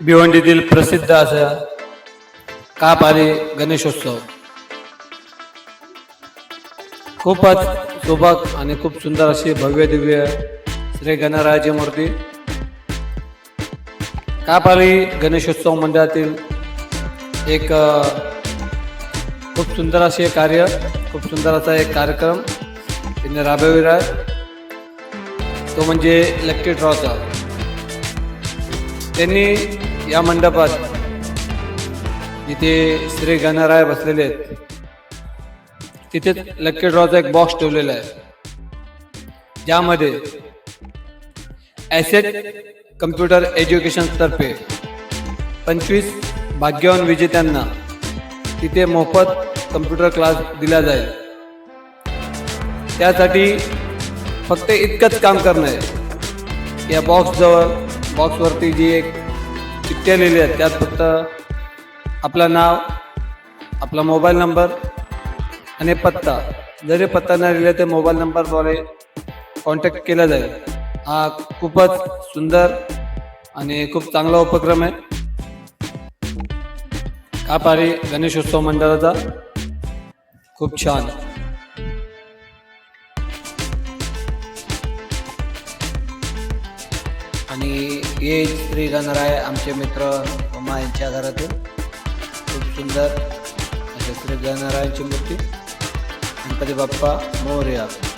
भिवंडीतील प्रसिद्ध असा कापारी गणेशोत्सव. खूपच सुबक आणि खूप सुंदर अशी भव्य दिव्य श्री गणरायाची मूर्ती. कापारी गणेशोत्सव मंडळातील एक खूप सुंदर असे कार्य खूप सुंदर असा एक कार्यक्रम त्यांनी राबविला. तो म्हणजे लक्की ड्रॉचा. त्यांनी या मंडपात जिथे श्री गणराय बसलेले आहेत तिथेच लक्की ड्रॉचा एक बॉक्स ठेवलेला आहे. ज्यामध्ये ॲसेट कम्प्युटर एज्युकेशन तर्फे पंचवीस भाग्यवान विजेत्यांना तिथे मोफत कम्प्युटर क्लास दिला जाईल. त्यासाठी फक्त इतकंच काम करणं आहे. या बॉक्सजवळ बॉक्सवरती जी एक चिठ्ठ्या लिहिल्या आहेत त्यात फक्त आपलं नाव आपला मोबाईल नंबर आणि पत्ता. जरी पत्ता नाही लिहिला ते मोबाईल नंबरद्वारे कॉन्टॅक्ट केला जाईल. हा खूपच सुंदर आणि खूप चांगला उपक्रम आहे. कापारी गणेशोत्सव मंडळाचा. खूप छान. आणि ये श्री गणराय आमचे मित्र उमा यांच्या घरातून. खूप सुंदर असे श्री गणरायांची मूर्ती. गणपती बाप्पा मोर्या.